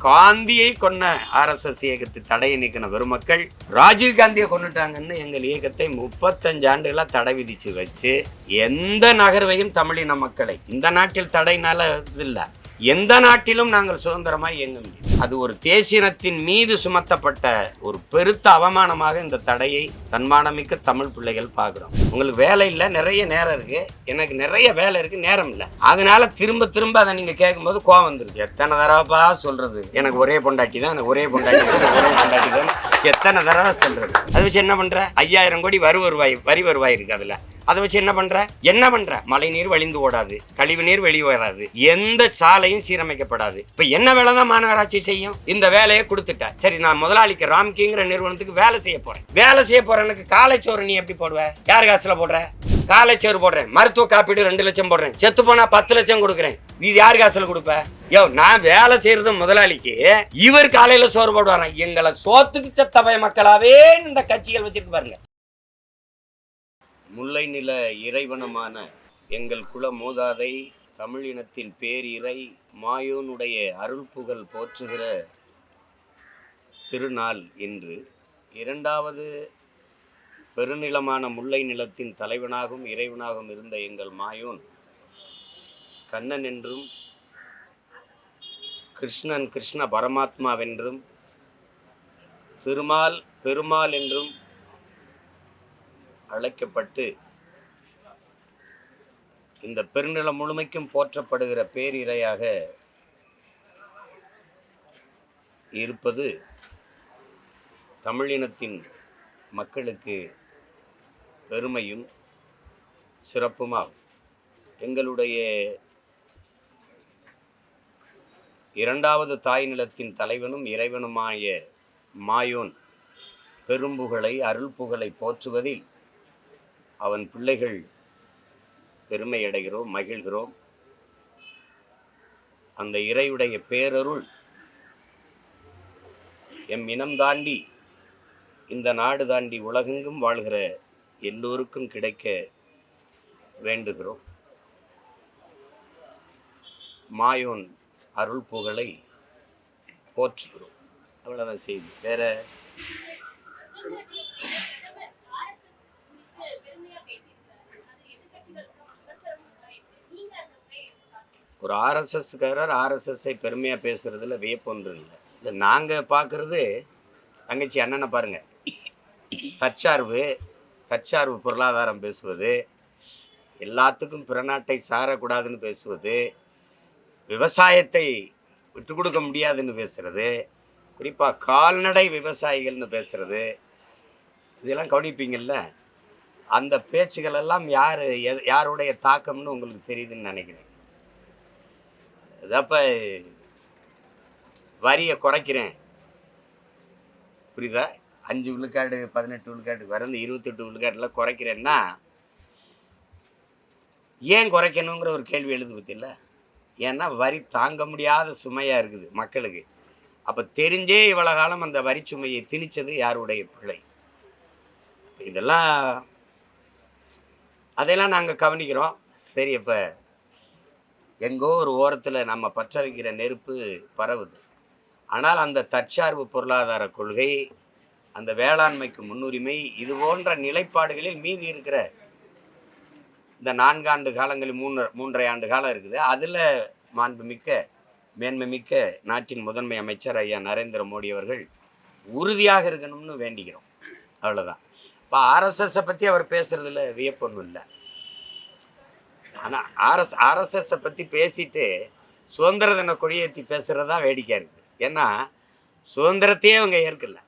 காந்தியை கொன்ன ஆர்எஸ்எஸ் இயக்கத்தை தடையை நீக்கின பெருமக்கள் ராஜீவ் காந்தியை கொண்டுட்டாங்கன்னு எங்கள் இயக்கத்தை முப்பத்தஞ்சு ஆண்டுகளாக தடை விதிச்சு வச்சு எந்த நகர்வையும் தமிழின மக்களை இந்த நாட்டில் தடைனால இல்லை. எந்த நாட்டிலும் நாங்கள் சுதந்திரமாக இயங்க முடியும் அது ஒரு தேசியனத்தின் மீது சுமத்தப்பட்ட ஒரு பெருத்த அவமானமாக இந்த தடையை தன்மானமிக்க தமிழ் பிள்ளைகள் பார்க்குறோம். உங்களுக்கு வேலை இல்லை நிறைய நேரம் இருக்குது எனக்கு நிறைய வேலை இருக்குது நேரம் இல்லை. அதனால திரும்ப திரும்ப அதை நீங்கள் கேட்கும்போது கோவம் வந்துருக்கு எத்தனை தடவைப்பா சொல்கிறது எனக்கு ஒரே பொண்டாட்டி தான் எனக்கு ஒரே பொண்டாட்டி தான் ஒரே பொண்டாட்டி தான். எத்தனை தடவை சொல்கிறது அது வச்சு என்ன பண்ணுறேன் ஐயாயிரம் கோடி வரி வருவாய் வரி வருவாய் இருக்குது அதில். அதை வச்சு என்ன பண்ற? என்ன பண்ற? மழை நீர் வழிந்து ஓடாது கழிவு நீர் வெளியே வராது எந்த சாலையும் சீரமைக்கப்படாது. இப்ப என்ன வேலை தான் மாநகராட்சி செய்யும்? இந்த வேலையை கொடுத்துட்ட. சரி நான் முதலாளிக்கு ராம்கிங்கிற நிறுவனத்துக்கு வேலை செய்ய போறேன். வேலை செய்ய போறேனுக்கு காலைச்சோறு நீ எப்படி போடுவ? யார் காசுல போடுற? காலைச்சோறு போடுறேன். மருத்துவ காப்பீடு ரெண்டு லட்சம் போடுறேன். செத்து போனா பத்து லட்சம் கொடுக்குறேன். இது யார் காசுல கொடுப்ப? யோ நான் வேலை செய்யறது முதலாளிக்கு. இவர் காலையில சோறு போடுவாராம். எங்களை சோத்துக்கு செத்தபய மக்களாவே இந்த கட்சிகள் வச்சிருக்கு பாருங்க. முல்லை நில இறைவனமான எங்கள் குல மூதாதை தமிழினத்தின் பேரிரை மாயோனுடைய அருள் புகழ் போற்றுகிற திருநாள் இன்று. இரண்டாவது பெருநிலமான முல்லை நிலத்தின் தலைவனாகவும் இறைவனாகவும் இருந்த எங்கள் மாயோன் கண்ணன் என்றும் கிருஷ்ணன் கிருஷ்ண பரமாத்மாவென்றும் திருமால் பெருமாள் என்றும் அழைக்கப்பட்டு இந்த பெருநிலம் முழுமைக்கும் போற்றப்படுகிற பேரிரையாக இருப்பது தமிழினத்தின் மக்களுக்கு பெருமையும் சிறப்புமாகும். எங்களுடைய இரண்டாவது தாய் நிலத்தின் தலைவனும் இறைவனுமாய மாயோன் பெரும்புகழை அருள்புகழை போற்றுவதில் அவன் பிள்ளைகள் பெருமையடைகிறோம் மகிழ்கிறோம். அந்த இறையுடைய பேரருள் எம் இனம் தாண்டி இந்த நாடு தாண்டி உலகெங்கும் வாழ்கிற எல்லோருக்கும் கிடைக்க வேண்டுகிறோம். மாயோன் அருள் புகழை போற்றுகிறோம். அவ்வளோதான் செய்தி. வேற? ஒரு ஆர்எஸ்எஸ்காரர் ஆர்எஸ்எஸ்ஸை பெருமையாக பேசுகிறதுல வியப்பொன்று இல்லை. இல்லை நாங்கள் பார்க்குறது தங்கச்சி அண்ணனை பாருங்கள் தற்சார்பு தற்சார்பு பொருளாதாரம் பேசுவது எல்லாத்துக்கும் பிறநாட்டை சாரக்கூடாதுன்னு பேசுவது விவசாயத்தை விட்டு கொடுக்க முடியாதுன்னு பேசுகிறது குறிப்பாக கால்நடை விவசாயிகள்னு பேசுகிறது இதெல்லாம் கவனிப்பீங்கள்ல அந்த பேச்சுகளெல்லாம் யார் யாருடைய தாக்கம்னு உங்களுக்கு தெரியுதுன்னு நினைக்கிறேன். அப்போ வரியை குறைக்கிறேன். புரியுதா? அஞ்சு விழுக்காடு பதினெட்டு விழுக்காடு வரந்து இருபத்தெட்டு விழுக்காட்டில் குறைக்கிறேன்னா ஏன் குறைக்கணுங்கிற ஒரு கேள்வி எழுது பற்றியில்ல ஏன்னா வரி தாங்க முடியாத சுமையாக இருக்குது மக்களுக்கு. அப்போ தெரிஞ்சே இவ்வளோ காலம் அந்த வரி சுமையை திணிச்சது யாருடைய பிள்ளை? இதெல்லாம் அதையெல்லாம் நாங்கள் கவனிக்கிறோம். சரி இப்போ எங்கோ ஒரு ஓரத்தில் நம்ம பற்ற வைக்கிற நெருப்பு பரவுது. ஆனால் அந்த தற்சார்பு பொருளாதார கொள்கை அந்த வேளாண்மைக்கு முன்னுரிமை இது போன்ற நிலைப்பாடுகளில் மீதி இருக்கிற இந்த நான்காண்டு காலங்களில் மூன்று மூன்றரை ஆண்டு காலம் இருக்குது. அதில் மாண்புமிக்க மேன்மைமிக்க நாட்டின் முதன்மை அமைச்சர் ஐயா நரேந்திர மோடி அவர்கள் உறுதியாக இருக்கணும்னு வேண்டிக்கிறோம் அவ்வளோதான் இப்போ ஆர்எஸ்எஸ்ஸை பற்றி அவர் பேசுகிறதுல வியப்பொன்னும் இல்லை. ஆனால் ஆர்எஸ் ஆர்எஸ்எஸை பற்றி பேசிட்டு சுதந்திர தின கொடியேற்றி பேசுகிறது தான் வேடிக்கையாக இருக்குது ஏன்னா சுதந்திரத்தையே அவங்க ஏற்கல.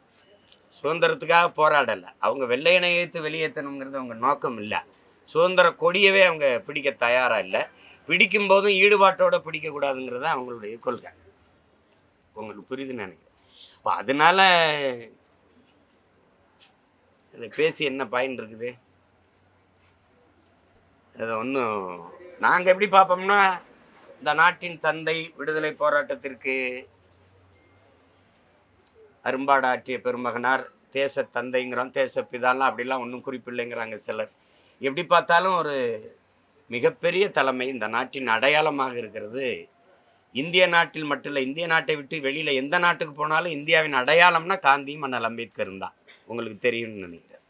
சுதந்திரத்துக்காக போராடலை. அவங்க வெள்ளையனை ஏற்று வெளியேற்றணுங்கிறது அவங்க நோக்கம் இல்லை. சுதந்திர கொடியவே அவங்க பிடிக்க தயாராக இல்லை. பிடிக்கும் போதும் ஈடுபாட்டோட பிடிக்கக்கூடாதுங்கிறது தான் அவங்களுடைய கொள்கை. உங்களுக்கு புரியுதுன்னு நினைக்கிறேன். அப்போ அதனால இதை பேசி என்ன பயன் இருக்குது? இதை ஒன்றும் நாங்கள் எப்படி பார்ப்போம்னா இந்த நாட்டின் தந்தை விடுதலை போராட்டத்திற்கு அரும்பாடு ஆற்றிய பெருமகனார் தேச தந்தைங்கிறோம் தேச பிதாலாம் அப்படிலாம் ஒன்றும் குறிப்பில்லைங்கிறாங்க சிலர். எப்படி பார்த்தாலும் ஒரு மிகப்பெரிய தலைமை இந்த நாட்டின் அடையாளமாக இருக்கிறது. இந்திய நாட்டில் மட்டும் இல்லை இந்திய நாட்டை விட்டு வெளியில் எந்த நாட்டுக்கு போனாலும் இந்தியாவின் அடையாளம்னா காந்தியும் அண்ணல் அம்பேத்கரும் தான். உங்களுக்கு தெரியும்னு நினைக்கிறேன்.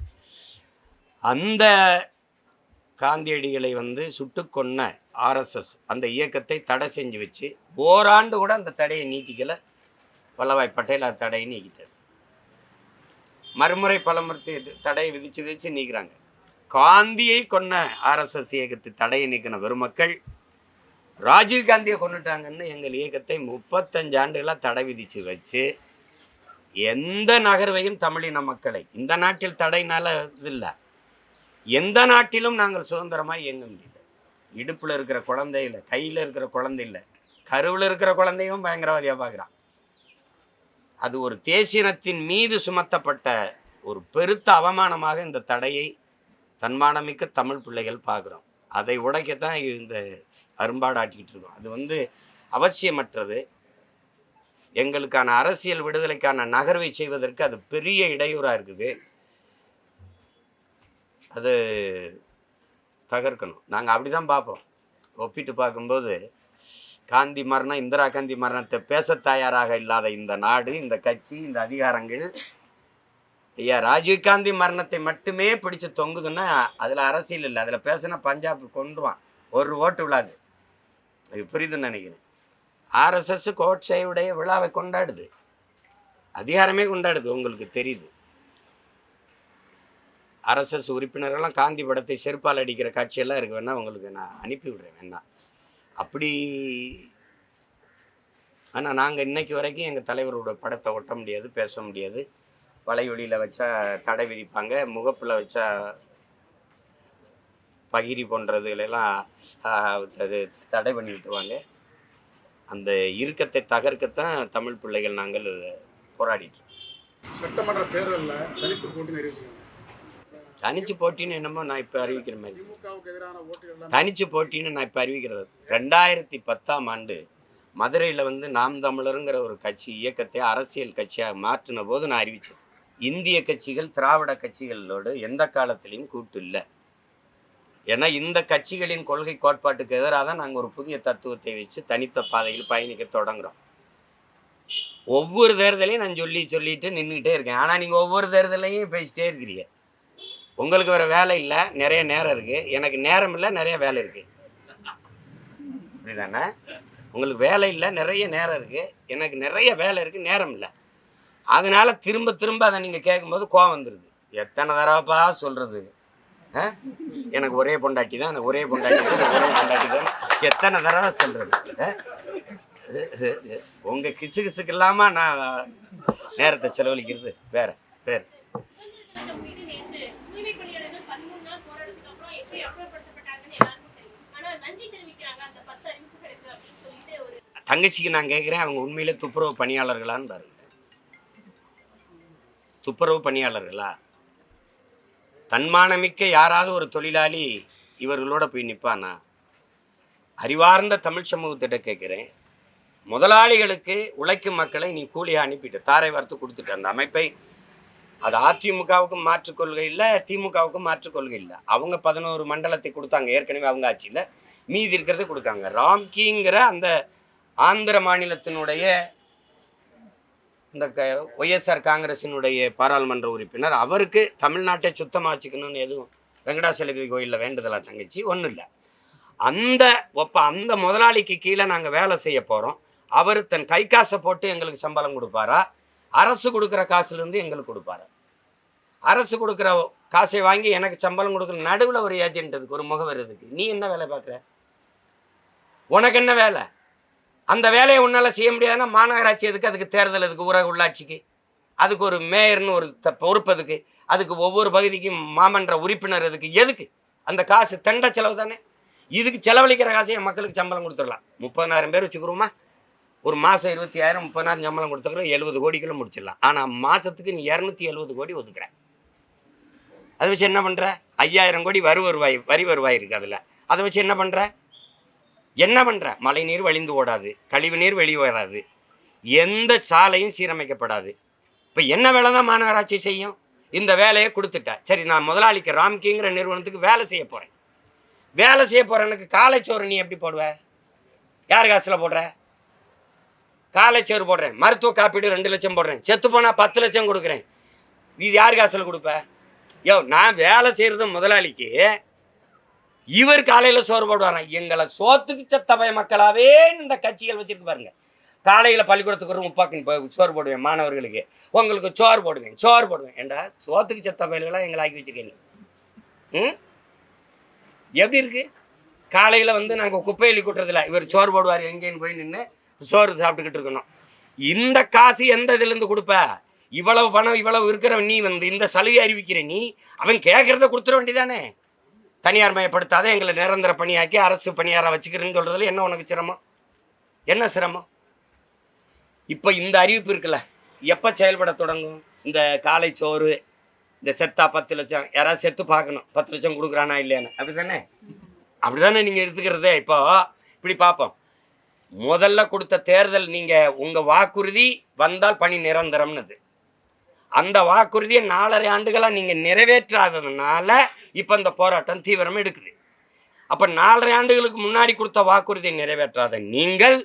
அந்த காந்தியடிகளை வந்து சுட்டு கொன்ன ஆர்எஸ்எஸ் அந்த இயக்கத்தை தடை செஞ்சு வச்சு ஓராண்டு கூட அந்த தடையை நீட்டிக்கல. வல்லபாய் பட்டேல் அந்த தடையை நீக்கிட்டார். மறுமுறை பலமுறை தடையை விதிச்சு விதிச்சு நீக்கிறாங்க. காந்தியை கொன்ன ஆர்எஸ்எஸ் இயக்கத்தை தடையை நீக்கின பெருமக்கள் ராஜீவ் காந்தியை கொண்டுட்டாங்கன்னு எங்கள் இயக்கத்தை முப்பத்தஞ்சு ஆண்டுகளாக தடை விதித்து வச்சு எந்த நகர்வையும் தமிழின மக்களை இந்த நாட்டில் தடைனால இது இல்லை. எந்த நாட்டிலும் நாங்கள் சுதந்திரமாக இயங்க முடியல. இடுப்பில் இருக்கிற குழந்தை இல்லை கையில் இருக்கிற குழந்தை இல்லை கருவில் இருக்கிற குழந்தையும் பயங்கரவாதியாக பார்க்குறான் அது ஒரு தேசியனத்தின் மீது சுமத்தப்பட்ட ஒரு பெருத்த அவமானமாக இந்த தடையை தன்மானமிக்க தமிழ் பிள்ளைகள் பார்க்குறோம் அதை உடைக்கத்தான் இந்த அரும்பாடாட்டிக்கிட்டு இருக்கோம். அது வந்து அவசியமற்றது. எங்களுக்கான அரசியல் விடுதலைக்கான நகர்வை செய்வதற்கு அது பெரிய இடையூறாக இருக்குது. அது தகர்க்கணும். நாங்கள் அப்படி தான் பார்ப்போம். ஒப்பிட்டு பார்க்கும்போது காந்தி மரணம் இந்திரா காந்தி மரணத்தை பேச தயாராக இல்லாத இந்த நாடு இந்த கட்சி இந்த அதிகாரங்கள் ஐயா ராஜீவ் காந்தி மரணத்தை மட்டுமே பிடிச்சு தொங்குதுன்னா அதில் அரசியல் இல்லை. அதில் பேசினா பஞ்சாப் கொண்டுருவான் ஒரு ஓட்டு விழாது. அது புரியுதுன்னு நினைக்கிறேன். ஆர்எஸ்எஸ் கோட்சையுடைய விழாவை கொண்டாடுது. அதிகாரமே கொண்டாடுது உங்களுக்கு தெரியுது. ஆர்எஸ்எஸ் உறுப்பினர்கள்லாம் காந்தி படத்தை செருப்பால் அடிக்கிற காட்சியெல்லாம் இருக்கு. வேணா உங்களுக்கு நான் அனுப்பி விடுறேன். வேணா. அப்படி ஆனால் நாங்கள் இன்னைக்கு வரைக்கும் எங்கள் தலைவரோட படத்தை ஒட்ட முடியாது பேச முடியாது. வலையொலியில் வச்சா தடை விதிப்பாங்க. முகப்பில் வச்சா பகிரி போன்றதுகளெல்லாம் அது தடை பண்ணி விட்டுருவாங்க. அந்த இறுக்கத்தை தகர்க்கத்தான் தமிழ் பிள்ளைகள் நாங்கள் போராடிட்டு சட்டமன்ற தேர்தலில் தனித்து போட்டி நிறைவு தனிச்சு போட்டின்னு என்னமோ நான் இப்போ அறிவிக்கிற மாதிரி. தனிச்சு போட்டின்னு நான் இப்போ அறிவிக்கிறது. ரெண்டாயிரத்தி பத்தாம் ஆண்டு மதுரையில் வந்து நாம் தமிழருங்கிற ஒரு கட்சி இயக்கத்தை அரசியல் கட்சியாக மாற்றின போது நான் அறிவித்தேன் இந்திய கட்சிகள் திராவிட கட்சிகளோடு எந்த காலத்திலையும் கூட்டு இல்லை. ஏன்னா இந்த கட்சிகளின் கொள்கை கோட்பாட்டுக்கு எதிராக தான் நாங்கள் ஒரு புதிய தத்துவத்தை வச்சு தனித்த பாதையில் பயணிக்க தொடங்குறோம். ஒவ்வொரு தேர்தலையும் நான் சொல்லி சொல்லிட்டு நின்றுக்கிட்டே இருக்கேன். ஆனால் நீங்கள் ஒவ்வொரு தேர்தலையும் பேசிட்டே இருக்கிறீங்க. உங்களுக்கு வேறு வேலை இல்லை நிறைய நேரம் இருக்குது எனக்கு நேரம் இல்லை நிறைய வேலை இருக்குது புரியுதானே உங்களுக்கு வேலை இல்லை நிறைய நேரம் இருக்குது எனக்கு நிறைய வேலை இருக்குது நேரம் இல்லை. அதனால் திரும்ப திரும்ப அதை நீங்கள் கேட்கும்போது கோவம் வந்துடுது எத்தனை தடவைப்பா சொல்கிறது ஆ? எனக்கு ஒரே பொண்டாட்டி தான் எனக்கு ஒரே பொண்டாட்டி தான் ஒரே பொண்டாட்டி தான். எத்தனை தடவை சொல்கிறது ஆ? கிசு கிசுக்கு இல்லாமல் நான் நேரத்தை செலவழிக்கிறது. வேற வேறு. தங்கச்சிக்கு நான் கேட்குறேன் அவங்க உண்மையில் துப்புரவு பணியாளர்களான்னு பாருங்க துப்புரவு பணியாளர்களா? தன்மானமிக்க யாராவது ஒரு தொழிலாளி இவர்களோட போய் நிற்பானா அறிவார்ந்த தமிழ் சமூகத்திட்ட கேட்குறேன் முதலாளிகளுக்கு உழைக்கும் மக்களை நீ கூலியாக அனுப்பிட்டு தாரை வார்த்து கொடுத்துட்டு அந்த அமைப்பை அது அதிமுகவுக்கும் மாற்றுக் கொள்கை இல்லை திமுகவுக்கும் மாற்றுக் கொள்கை இல்லை. அவங்க பதினோரு மண்டலத்தை கொடுத்தாங்க ஏற்கனவே அவங்க ஆட்சியில். மீதி இருக்கிறத கொடுக்காங்க. ராம்கிங்கிற அந்த ஆந்திர மாநிலத்தினுடைய இந்த க ஒய்எஸ்ஆர் காங்கிரசினுடைய பாராளுமன்ற உறுப்பினர் அவருக்கு தமிழ்நாட்டை சுத்தமாக வச்சுக்கணும்னு எதுவும் வெங்கடாசலபதி கோயிலில் வேண்டுதலா தங்கச்சி? ஒன்றும் இல்லை. அந்த ஒப்ப அந்த முதலாளிக்கு கீழே நாங்கள் வேலை செய்ய போகிறோம் அவர் தன் கை காசை போட்டு எங்களுக்கு சம்பளம் கொடுப்பாரா? அரசு கொடுக்குற காசுலேருந்து எங்களுக்கு கொடுப்பாரு. அரசு கொடுக்குற காசை வாங்கி எனக்கு சம்பளம் கொடுக்குற நடுவில் ஒரு ஏஜென்ட் இருக்கு ஒரு முகவர் இருக்கு நீ என்ன வேலை பார்க்குற? உனக்கு என்ன வேலை? அந்த வேலையை உன்னால் செய்ய முடியாதுன்னா மாநகராட்சி எதுக்கு? அதுக்கு தேர்தல் எதுக்கு? ஊரக உள்ளாட்சிக்கு. அதுக்கு ஒரு மேயர்னு ஒரு த பொறுப்பு அதுக்கு. அதுக்கு ஒவ்வொரு பகுதிக்கும் மாமன்ற உறுப்பினர் எதுக்கு எதுக்கு? அந்த காசு தண்ட செலவு தானே? இதுக்கு செலவழிக்கிற காசை மக்களுக்கு சம்பளம் கொடுத்துடலாம். முப்பதனாயிரம் பேர் வச்சுக்கிறோமா? ஒரு மாதம் இருபத்தி ஆயிரம் முப்பதாயிரம் சம்பளம் கொடுத்துக்கிறோம் எழுபது கோடிக்குள்ள முடிச்சிடலாம். ஆனால் மாதத்துக்கு நீ இரநூத்தி எழுபது கோடி ஒதுக்குற. அதை வச்சு என்ன பண்ணுற ஐயாயிரம் கோடி வரி வருவாய் வரி வருவாய் இருக்குது அதில். அதை வச்சு என்ன பண்ணுற என்ன பண்ணுற மழை நீர் வழிந்து ஓடாது கழிவு நீர் வெளியே வராது. எந்த சாலையும் சீரமைக்கப்படாது. இப்போ என்ன வேலை தான் மாநகராட்சி செய்யும்? இந்த வேலையை கொடுத்துட்டா. சரி நான் முதலாளிக்கு ராம்கிங்கிற நிறுவனத்துக்கு வேலை செய்ய போகிறேன் வேலை செய்ய போகிறேன் எனக்கு காலைச்சோறு நீ எப்படி போடுவ? யார் காசில் போடுற? காலைச்சோறு போடுறேன். மருத்துவ காப்பீடு ரெண்டு லட்சம் போடுறேன். செத்து போனால் பத்து லட்சம் கொடுக்குறேன். இது யார் காசில் கொடுப்ப? யோ நான் வேலை செய்கிறது முதலாளிக்கு. இவர் காலையில் சோறு போடுவாராம். எங்களை சோத்துக்கு சத்தபய மக்களாவே இந்த கட்சிகள் வச்சுருக்கு பாருங்க. காலையில் பள்ளிக்கூடத்துக்கு ஒரு முப்பாக்கின் போய் சோறு போடுவேன் மாணவர்களுக்கு. உங்களுக்கு சோறு போடுவேன் சோறு போடுவேன். ஏண்டா? சோத்துக்கு செத்த பயல்களாக எங்களை ஆக்கி வச்சிருக்கேன் ம்? எப்படி இருக்குது காலையில் வந்து நாங்கள் குப்பையில் கூட்டுறதில்ல. இவர் சோறு போடுவார் எங்கேன்னு போய் நின்று சோறு சாப்பிட்டுக்கிட்டு இருக்கணும். இந்த காசு எந்த இதுலேருந்து கொடுப்ப? இவ்வளவு பணம் இவ்வளவு இருக்கிறவன் நீ வந்து இந்த சலுகை அறிவிக்கிற நீ அவன் கேட்குறத கொடுத்துட வேண்டியதானே? தனியார் மயப்படுத்தாத எங்களை நிரந்தர பணியாக்கி அரசு பணியாராக வச்சுக்கிறேன்னு சொல்கிறதுல என்ன உனக்கு சிரமம்? என்ன சிரமம்? இப்போ இந்த அறிவிப்பு இருக்குல்ல எப்போ செயல்பட தொடங்கும்? இந்த காலை சோறு இந்த செத்தா பத்து லட்சம் யாராவது செத்து பார்க்கணும் பத்து லட்சம் கொடுக்குறானா இல்லையான்னு. அப்படி தானே அப்படி தானே நீங்கள் எடுத்துக்கிறதே இப்போ. இப்படி பார்ப்போம். முதல்ல கொடுத்த தேர்தல் நீங்கள் உங்கள் வாக்குறுதி வந்தால் பணி நிரந்தரம்னது. அந்த வாக்குறுதியை நாலரை ஆண்டுகளாக நீங்கள் நிறைவேற்றாததுனால இப்போ இந்த போராட்டம் தீவிரம் எடுக்குது. அப்போ நாலரை ஆண்டுகளுக்கு முன்னாடி கொடுத்த வாக்குறுதியை நிறைவேற்றாத நீங்கள்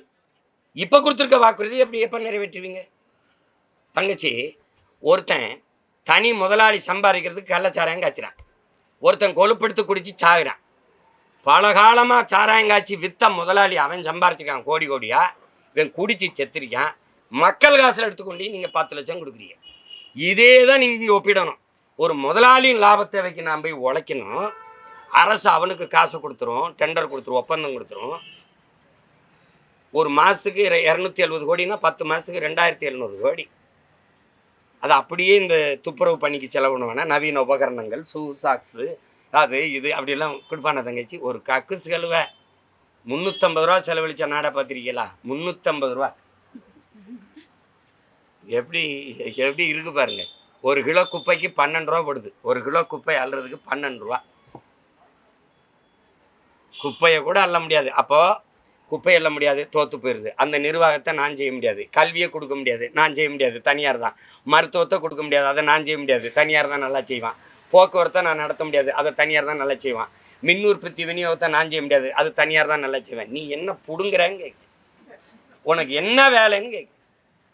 இப்போ கொடுத்துருக்க வாக்குறுதி எப்படி எப்போ நிறைவேற்றுவீங்க? தங்கச்சி ஒருத்தன் தனி முதலாளி சம்பாதிக்கிறதுக்கு கள்ளச்சாராயம் காய்ச்சிறான். ஒருத்தன் கொழுப்படுத்து குடிச்சு சாகுறான். பல காலமாக சாராயங்காய்ச்சி வித்த முதலாளி அவன் சம்பாரிச்சிருக்கான் கோடி கோடியா? இவன் குடிச்சு செத்துருக்கான். மக்கள் காசில் எடுத்துக்கொண்டு நீங்கள் பத்து லட்சம் கொடுக்குறீங்க. இதே தான் நீங்கள் ஒப்பிடணும். ஒரு முதலாளியின் லாபத்தை வைக்க நான் போய் உழைக்கணும். அரசு அவனுக்கு காசு கொடுத்துரும் டெண்டர் கொடுத்துரும் ஒப்பந்தம் கொடுத்துரும். ஒரு மாதத்துக்கு இரநூத்தி எழுபது கோடினா பத்து மாதத்துக்கு ரெண்டாயிரத்தி எழுநூறு கோடி. அது அப்படியே இந்த துப்புரவு பணிக்கு செலவுன்னு வேணால் நவீன உபகரணங்கள் ஷூ சாக்ஸு அது இது அப்படிலாம் கொடுப்பான தங்கச்சி. ஒரு கக்குஸ் செலுவை. முந்நூற்றம்பது ரூபா செலவழிச்ச நாடா பார்த்துருக்கீங்களா? முந்நூற்றம்பது ரூபா. எப்படி எப்படி இருக்கு பாருங்க. ஒரு கிலோ குப்பைக்கு பன்னெண்டு ரூபா போடுது. ஒரு கிலோ குப்பை அள்ளுறதுக்கு பன்னெண்டு ரூபா. குப்பையை கூட அள்ள முடியாது. அப்போ குப்பை அள்ள முடியாது தோத்து போயிடுது அந்த நிர்வாகத்தை நான் செய்ய முடியாது. கல்வியை கொடுக்க முடியாது நான் செய்ய முடியாது. தனியார் தான். மருத்துவத்தை கொடுக்க முடியாது அதை நான் செய்ய முடியாது. தனியார் தான் நல்லா செய்வான். போக்குவரத்தை நான் நடத்த முடியாது. அதை தனியார் தான் நல்லா செய்வான். மின் உற்பத்தி விநியோகத்தை நான் செய்ய முடியாது. அது தனியார் தான் நல்லா செய்வேன். நீ என்ன புடுங்குறன்னு உனக்கு என்ன வேலைன்னு கேட்கு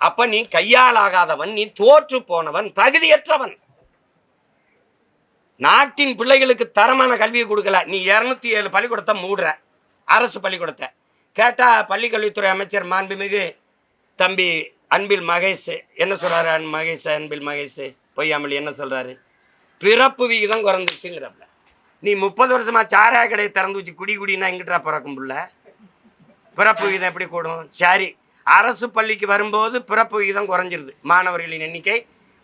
அப்ப நீ கையால் ஆகாதவன் நீ தோற்று போனவன் தகுதியற்றவன். நாட்டின் பிள்ளைகளுக்கு தரமான கல்வியை கொடுக்கல. நீ இரநூத்தி ஏழு பள்ளிக்கூடத்தை மூடுற. அரசு பள்ளிக்கூடத்தை. கேட்டா பள்ளிக்கல்வித்துறை அமைச்சர் மாண்புமிகு தம்பி அன்பில் மகேஷ். என்ன சொல்றாரு அன் மகேஷ் அன்பில் மகேஷ்? பொய்யாமல் என்ன சொல்றாரு? பிறப்பு விகிதம் குறைஞ்சிச்சுங்கிறப்ப நீ முப்பது வருஷமா சாராய கடையை திறந்து வச்சு குடி குடினா எங்கிட்டா பிறக்கும் புள்ள? பிறப்பு விகிதம் எப்படி கூடும்? சரி அரசு பள்ளிக்கு வரும்போது பிறப்பு விகிதம் குறைஞ்சிருது. மாணவர்களின் எண்ணிக்கை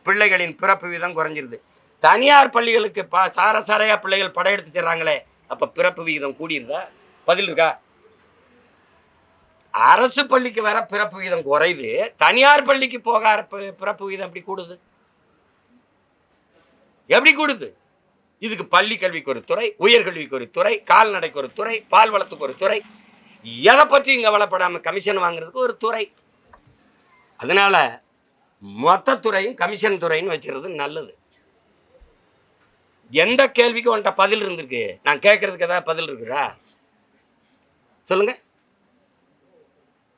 பிள்ளைகளின் பிறப்பு விகிதம் குறைஞ்சிருது. தனியார் பள்ளிகளுக்கு ப சார சாரையா பிள்ளைகள் படையெடுத்து செல்றாங்களே அப்போ பிறப்பு விகிதம் கூடியிருதா பதில் இருக்கா? அரசு பள்ளிக்கு வர பிறப்பு விகிதம் குறையுது. தனியார் பள்ளிக்கு போக பிறப்பு விகிதம் எப்படி கூடுது? எப்படி கூடுது? இதுக்கு பள்ளி கல்விக்கு ஒரு துறை உயர்கல்விக்கு ஒரு துறை கால்நடைக்கு ஒரு துறை பால் வளத்துக்கு ஒரு துறை. எதை பற்றி இங்கே வளப்படாமல் கமிஷன் வாங்குறதுக்கு ஒரு துறை? அதனால மொத்த துறையும் கமிஷன் துறைன்னு வச்சுருது நல்லது. எந்த கேள்விக்கும் உன்ட்ட பதில் இருந்திருக்கு? நான் கேட்கறதுக்கு ஏதாவது பதில் இருக்குதா? சொல்லுங்க.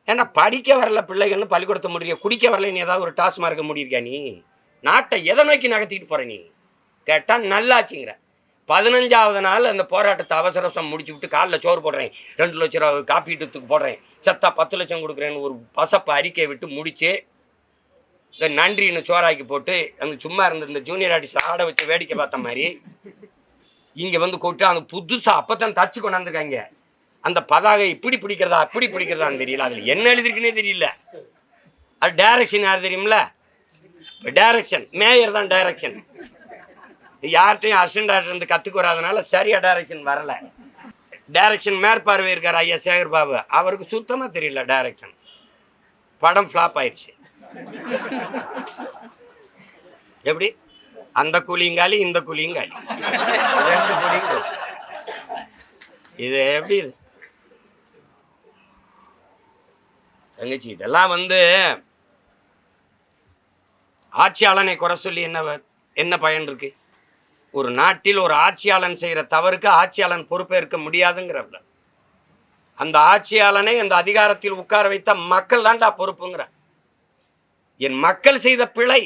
ஏன்னா படிக்க வரல பிள்ளைகள்னு பள்ளிக்கூடத்தை முடிய குடிக்க வரல நீ ஏதாவது ஒரு டாஸ்மார்க்க முடியிருக்கியா நீ? நாட்டை எதை நோக்கி நகர்த்திட்டு போகிற நீ? கேட்டால் நல்லாச்சுங்கிற. பதினஞ்சாவது நாள் அந்த போராட்டத்தை அவசர அவசரம் முடிச்சு விட்டு காலில் சோறு போடுறேன். ரெண்டு லட்ச ரூபா காப்பீட்டுக்கு போடுறேன். செத்தா பத்து லட்சம் கொடுக்குறேன்னு ஒரு பசப்பு அறிக்கை விட்டு முடித்து இந்த நன்றின்னு சோறாக்கி போட்டு அந்த சும்மா இருந்த இந்த ஜூனியர் ஆர்டிஸ்ட் ஆட வச்சு வேடிக்கை பார்த்த மாதிரி இங்கே வந்து கூப்பிட்டு அந்த புதுசாக அப்போ தான் தச்சு கொண்டாந்துருக்காங்க. அந்த பதாகை இப்படி பிடிக்கிறதா அப்படி பிடிக்கிறதான்னு தெரியல. அதில் என்ன எழுதிருக்குன்னே தெரியல. அது டைரக்ஷன் யார் தெரியுமில்ல டைரக்ஷன் மேயர் தான் டைரக்ஷன் யார்கிட்டையும் அசிஸ்டன்ட் டாக்டர் இருந்து கற்றுக்கு வராதனால சரியா டைரக்ஷன் வரல. டைரக்ஷன் மேற்பார்வை இருக்கார் ஐயா சேகர் பாபு. அவருக்கு சுத்தமாக தெரியல டைரக்ஷன் படம் ஃப்ளாப் ஆயிடுச்சு. எப்படி? அந்த கூலிங்காலி இந்த கூலிங்காலி ரெண்டு கூலியும் போச்சு. இது எப்படி இது? தங்கச்சி இதெல்லாம் வந்து ஆட்சியாளனை குறை சொல்லி என்ன என்ன பயன் இருக்கு? ஒரு நாட்டில் ஒரு ஆட்சியாளன் செய்கிற தவறுக்கு ஆட்சியாளன் பொறுப்பேற்க முடியாதுங்கிறப்ப அந்த ஆட்சியாளனை அந்த அதிகாரத்தில் உட்கார வைத்த மக்கள் தான்டா பொறுப்புங்கிற. என் மக்கள் செய்த பிழை.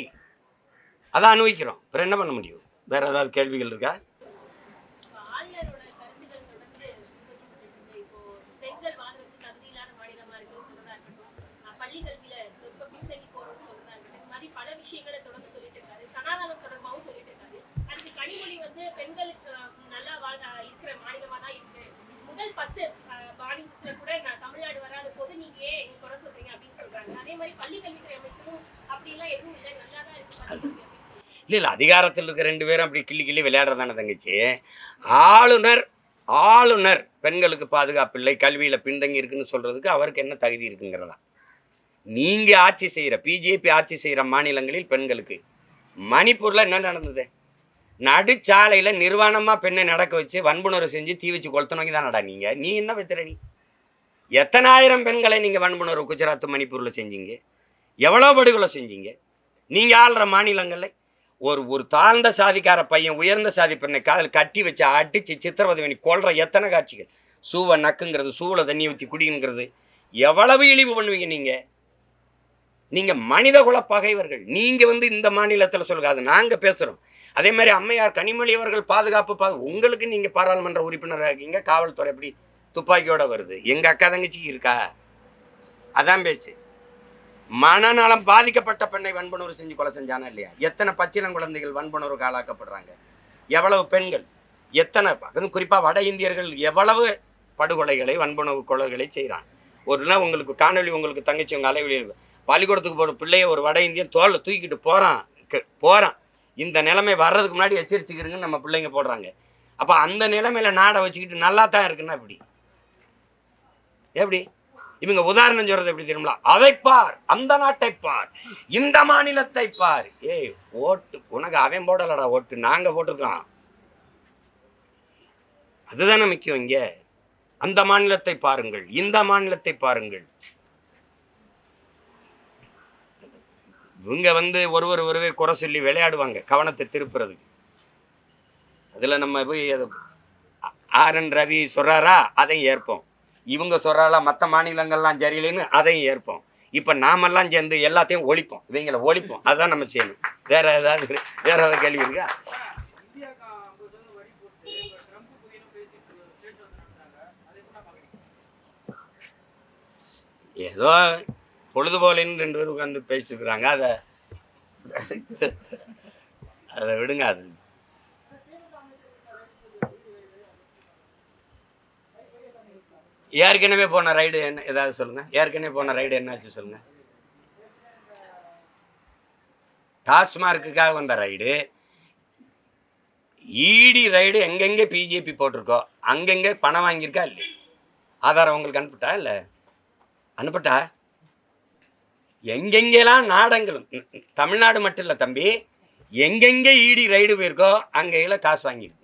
அதான் அனுபவிக்கிறோம். வேற என்ன பண்ண முடியும்? வேற ஏதாவது கேள்விகள் இருக்கா இப்ப ஆளுநரோட கருத்துக்கள் தொடர்ந்து முன்வைக்கப்பட்டிருக்கு. இப்போ பெண்கள் வாழ்றதுக்கு தகுதியில்லாத மாநிலமா இருக்குன்னு சொல்றதா இருக்கட்டும் அஹ் பள்ளி கல்வியில ரொம்ப பின்தங்கி போறோம்னு சொல்றதா இருக்கட்டும் இந்த மாதிரி பல விஷயங்களை தொடர்ந்து சொல்லிட்டு இருக்காரு சனாதனம் தொடர்பாகவும் சொல்லிட்டு இருக்காரு அதுக்கு கனிமொழி வந்து பெண்களுக்கு அஹ், நல்லா வாழ் அஹ், இருக்கிற மாநிலமா தான் இருக்கு முதல் பத்து அஹ், மாநிலத்துல கூட நான் தமிழ்நாடு வராத போது நீங்க ஏன் இங்க குறை சொல்றீங்க அப்படின்னு சொல்றாங்க அதே மாதிரி பள்ளி கல்வித்துறை அமைச்சரும் அப்படிலாம் எதுவும் இல்லை இல்லை அதிகாரத்தில் இருக்க ரெண்டு பேரும் அப்படி கிள்ளி கிள்ளி விளையாடுறதான தங்கச்சி? ஆளுநர் ஆளுநர் பெண்களுக்கு பாதுகாப்பு இல்லை கல்வியில் பின்தங்கி இருக்குன்னு சொல்கிறதுக்கு அவருக்கு என்ன தகுதி இருக்குங்கிறதா? நீங்கள் ஆட்சி செய்கிற பிஜேபி ஆட்சி செய்கிற மாநிலங்களில் பெண்களுக்கு மணிப்பூரில் என்ன நடந்தது? நடுச்சாலையில் நிர்வாணமாக பெண்ணை நடக்க வச்சு வன்புணர்வு செஞ்சு தீ வச்சு கொளுத்தனவங்க தானடா நீங்கள் நீ என்ன வைத்திர நீ? எத்தனாயிரம் பெண்களை நீங்கள் வன்புணர்வு குஜராத் மணிப்பூரில் செஞ்சீங்க? எவ்வளோ படுகொலை செஞ்சீங்க? நீங்கள் ஆள்ற மாநிலங்களில் ஒரு ஒரு தாழ்ந்த சாதிக்கார பையன் உயர்ந்த சாதி பெண்ணை காதில் கட்டி வச்சு அடித்து சித்திரவதை பண்ணி எத்தனை காட்சிகள்? சூவை நக்குங்கிறது சூவில் தண்ணி ஊற்றி குடிங்கிறது. எவ்வளவு இழிவு பண்ணுவீங்க நீங்கள் நீங்கள் மனித குல பகைவர்கள் நீங்கள் வந்து இந்த மாநிலத்தில் சொல்லுங்க அது நாங்கள் பேசுகிறோம் அதே மாதிரி அம்மையார் கனிமொழி அவர்கள் பாதுகாப்பு பா உங்களுக்கு நீங்கள் பாராளுமன்ற உறுப்பினராக இருக்கீங்க காவல்துறை எப்படி துப்பாக்கியோடு வருது. எங்கள் அக்கா தங்கச்சிக்கு இருக்கா? அதான் பேச்சு. மனநலம் பாதிக்கப்பட்ட பெண்ணை வன்புணர்வு செஞ்சு கொலை செஞ்சானா இல்லையா? எத்தனை பச்சிளம் குழந்தைகள் வன்புணர்வுக்கு ஆளாக்கப்படுறாங்க எவ்வளவு பெண்கள்? எத்தனை? அதுவும் குறிப்பாக வட இந்தியர்கள் எவ்வளவு படுகொலைகளை வன்புணர்வு கொலர்களை செய்கிறான் ஒரு நாள் உங்களுக்கு காணொளி உங்களுக்கு தங்கச்சி உங்கள் அலைவெளியில் பள்ளிக்கூடத்துக்கு போகிற பிள்ளைய ஒரு வட இந்தியன் தோலை தூக்கிட்டு போகிறான் போகிறான் இந்த நிலைமை வர்றதுக்கு முன்னாடி எச்சரிச்சுக்கிறீங்கன்னு நம்ம பிள்ளைங்க போடுறாங்க. அப்போ அந்த நிலைமையில நாடை வச்சுக்கிட்டு நல்லா தான் இருக்குன்னா எப்படி? எப்படி? இவங்க உதாரணம் சொல்றது எப்படி தெரியுங்களா அதை பார் அந்த நாட்டை பார் இந்த மாநிலத்தை பார். ஏய் ஓட்டு உனக்கு அவன் போடலடா ஓட்டு நாங்க போட்டிருக்கோம். அதுதானே முக்கியம் இங்க. அந்த மாநிலத்தை பாருங்கள் இந்த மாநிலத்தை பாருங்கள். இவங்க வந்து ஒருவர் ஒருவர் குறை சொல்லி விளையாடுவாங்க கவனத்தை திருப்புறதுக்கு. அதுல நம்ம போய் ஆர் என் ரவி சொல்றாரா? அதையும் ஏற்போம். இவங்க சொல்கிறால மற்ற மாநிலங்கள்லாம் சரியில்லைன்னு அதையும் ஏற்போம். இப்போ நாமெல்லாம் சேர்ந்து எல்லாத்தையும் ஒழிப்போம். இவங்களை ஒழிப்போம். அதுதான் நம்ம செய்யணும். வேற ஏதாவது வேற ஏதாவது கேள்வி இருக்கா? ஏதோ பொழுதுபோலின்னு ரெண்டு பேரும் உட்காந்து பேசிட்டுருக்குறாங்க அதை அதை விடுங்க அது ஏற்கனவே போன ரைடு என்ன ஏதாவது சொல்லுங்கள் ஏற்கனவே போன ரைடு என்னாச்சு சொல்லுங்கள் டாஸ்மார்க்குக்காக வந்த ரைடு ஈடி ரைடு எங்கெங்கே பிஜேபி போட்டிருக்கோ அங்கங்கே பணம் வாங்கியிருக்கா இல்லை ஆதாரம் உங்களுக்கு அனுப்பிட்டா இல்லை? அனுப்பட்டா? எங்கெங்கெல்லாம் நாடங்களும் தமிழ்நாடு மட்டும் இல்லை தம்பி எங்கெங்கே ஈடி ரைடு போயிருக்கோ அங்கெல்லாம் காசு வாங்கியிருக்கு.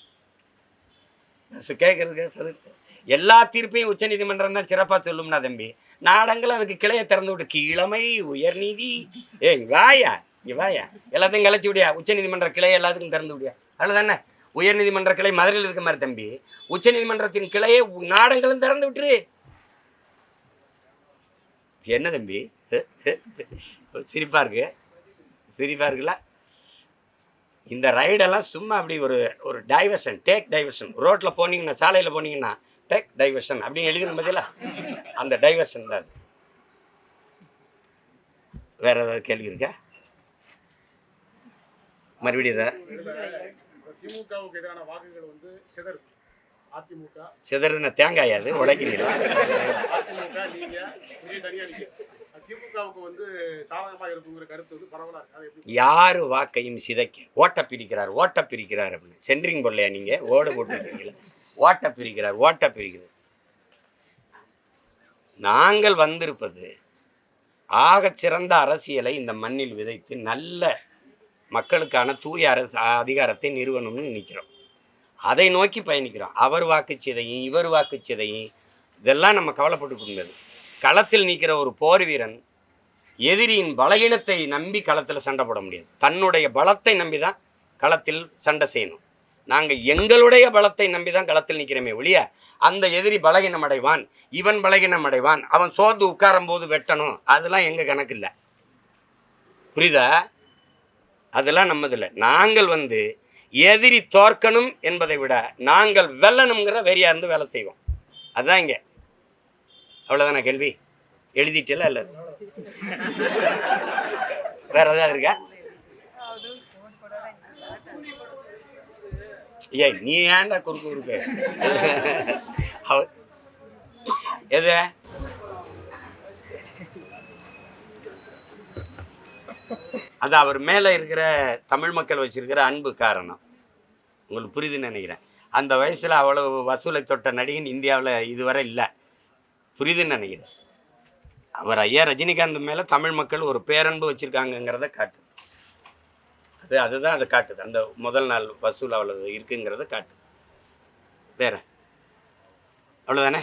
கேட்கறதுக்கு எல்லா தீர்ப்பையும் உச்சநீதிமன்றம் தான் சிறப்பாக சொல்லும்னா தம்பி. நாடங்களும் அதுக்கு கிளையை திறந்து விட்டு கீழமை உயர்நீதி ஏ வாயா? இங்கே வாயா? எல்லாத்தையும் கலைச்சி விடியா? உச்சநீதிமன்ற கிளையை எல்லாத்துக்கும் திறந்து விடியா? அவ்வளோதானே உயர்நீதிமன்ற கிளை மதுரையில் இருக்க மாதிரி தம்பி. உச்சநீதிமன்றத்தின் கிளையை நாடங்களும் திறந்து விட்டுரு. என்ன தம்பி? சிரிப்பாக இருக்கு. சிரிப்பாக இருக்குல்ல? இந்த ரைடெல்லாம் சும்மா அப்படி ஒரு ஒரு டைவர்ஷன் டேக் டைவர்ஷன் ரோட்டில் போனீங்கன்னா சாலையில் போனீங்கன்னா டேக் டைவர்ஷன் அப்படின்னு எழுதின பதிலா அந்த டைவர்ஷன் தான் அது. வேற ஏதாவது கேள்வி இருக்கா? மறுபடியும் இதை திமுகவுக்கு எதிரான வாக்குகள் வந்து சிதறுது. அதிமுக. சிதறின தேங்காய் அது உடைக்கிறீங்களா? அதிமுக நீங்க விஜய் தனியா நீங்க திமுகவுக்கு வந்து இருக்குங்கிற கருத்து வந்து இருக்கு? யார் வாக்கையும் சிதைக்க ஓட்ட பிரிக்கிறார் ஓட்ட பிரிக்கிறார் அப்படின்னு. சென்ட்ரிங் போடலையா நீங்கள் ஓடு போட்டுருக்கீங்களா ஓட்ட பிரிக்கிறார் ஓட்டை பிரிக்கிறார். நாங்கள் வந்திருப்பது ஆக சிறந்த அரசியலை இந்த மண்ணில் விதைத்து நல்ல மக்களுக்கான தூய அரசு அதிகாரத்தை நிறுவனம்னு நிற்கிறோம் அதை நோக்கி பயணிக்கிறோம். அவர் வாக்குச்சிதையும் இவர் வாக்குச்சிதையும் இதெல்லாம் நம்ம கவலைப்பட்டு முடியாது களத்தில் நிற்கிற ஒரு போர் வீரன் எதிரியின் பலகீனத்தை நம்பி களத்தில் சண்டை போட முடியாது. தன்னுடைய பலத்தை நம்பி தான் களத்தில் சண்டை செய்யணும். நாங்கள் எங்களுடைய பலத்தை நம்பி தான் களத்தில் நிற்கிறோமே ஒழிய அந்த எதிரி பலகீனம் அடைவான் இவன் பலகீனம் அடைவான் அவன் சோர்ந்து உட்காரும் போது வெட்டணும் அதெல்லாம் எங்கள் கணக்கு இல்லை. புரியுதா? அதெல்லாம் நம்மதில்லை நாங்கள் வந்து எதிரி தோற்கணும் என்பதை விட நாங்கள் வெல்லணுங்கிற வெறியா இருந்து வேலை செய்வோம். அதுதான் இங்கே. அவ்வளோதானே கேள்வி? எழுதிட்டல இல்லை வேற ஏதாவது இருக்கா? ஏய் நீ ஏன்டா குறுக்கு குறுக்கு? அவ எது? அது அவர் மேலே இருக்கிற தமிழ் மக்கள் வச்சிருக்கிற அன்பு காரணம். உங்களுக்கு புரியுதுன்னு நினைக்கிறேன். அந்த வயசில் அவ்வளவு வசூலை தொட்ட நடிகன் இந்தியாவில் இதுவரை இல்லை. புரியுதுன்னு நினைக்கிறேன். அவர் ஐயா ரஜினிகாந்த் மேலே தமிழ் மக்கள் ஒரு பேரன்பு வச்சுருக்காங்கங்கிறத காட்டுது அது அதுதான் அதை காட்டுது. அந்த முதல் நாள் வசூல் அவ்வளோ இருக்குங்கிறத காட்டுது. வேற? அவ்வளோதானே